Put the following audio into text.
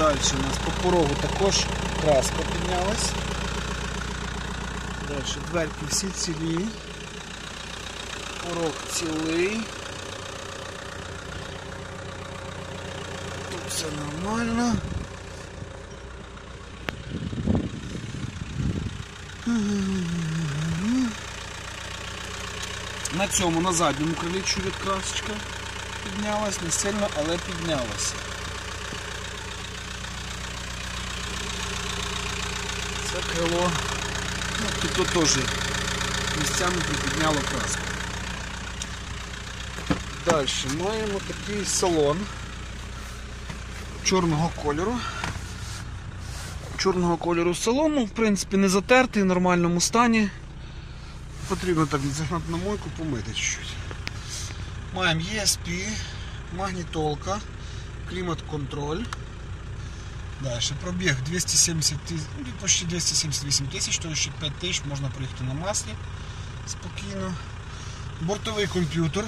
Далі у нас по порогу також краска піднялась. Далі дверки всі цілі. Порог цілий. Тут все нормально. На цьому, на задньому крилі чуть красочка піднялась, не сильно, але піднялась. Це крило, ну, тут теж місцями припідняло краску. Далі маємо такий салон чорного кольору. Чорного кольору салону, в принципі, не затертий, в нормальному стані. Потрібно так загнати на мойку, помити чуть-чуть. Маємо ESP, магнітолка, клімат-контроль. Далі пробіг 270 тисяч, почти 278 тисяч, то ще 5 тисяч можна проїхати на маслі спокійно. Бортовий комп'ютер